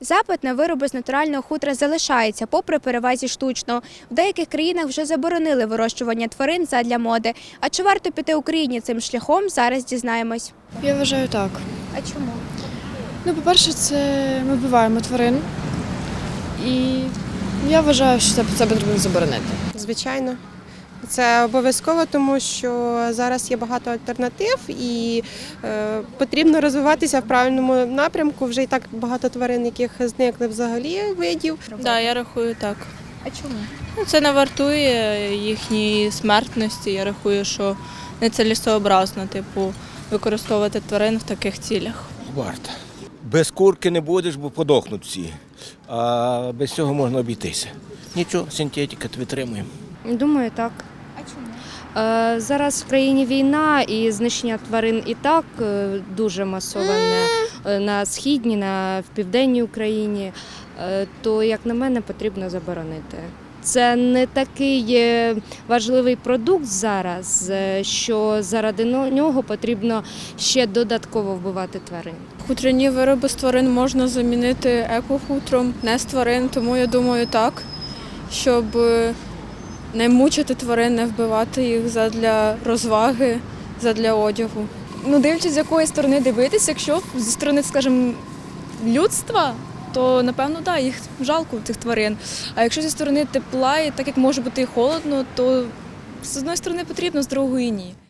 Запит на вироби з натурального хутра залишається, попри перевазі штучного. В деяких країнах вже заборонили вирощування тварин задля моди. А чи варто піти Україні цим шляхом? Зараз дізнаємось. Я вважаю так. А чому? Ну, по-перше, це ми вбиваємо тварин. І я вважаю, що це, це потрібно заборонити. Звичайно. Це обов'язково, тому що зараз є багато альтернатив і е, потрібно розвиватися в правильному напрямку. Вже і так багато тварин, яких зникли взагалі видів. Да, я рахую так. А чому? Ну, це не вартує їхньої смертності. Я рахую, що нецелесообразно, типу, використовувати тварин в таких цілях. Варто. Без курки не будеш, бо подохнуть всі. А без цього можна обійтися. Нічого, синтетика витримуємо. Думаю, так. А чому? Е, Зараз в країні війна і знищення тварин і так е, дуже масоване е, на східній, на в південній Україні. Е, То, як на мене, потрібно заборонити. Це не такий е, важливий продукт зараз, е, що заради нього потрібно ще додатково вбивати тварин. Хутряні вироби з тварин можна замінити екохутром, не з тварин, тому я думаю так, щоб не мучити тварин, не вбивати їх задля розваги, задля одягу. ну дивлячись, з якої сторони дивитися, якщо зі сторони, скажімо, людства, то напевно да, їх жалко цих тварин. А якщо зі сторони тепла, і так як може бути і холодно, то з одної сторони потрібно, з другої ні.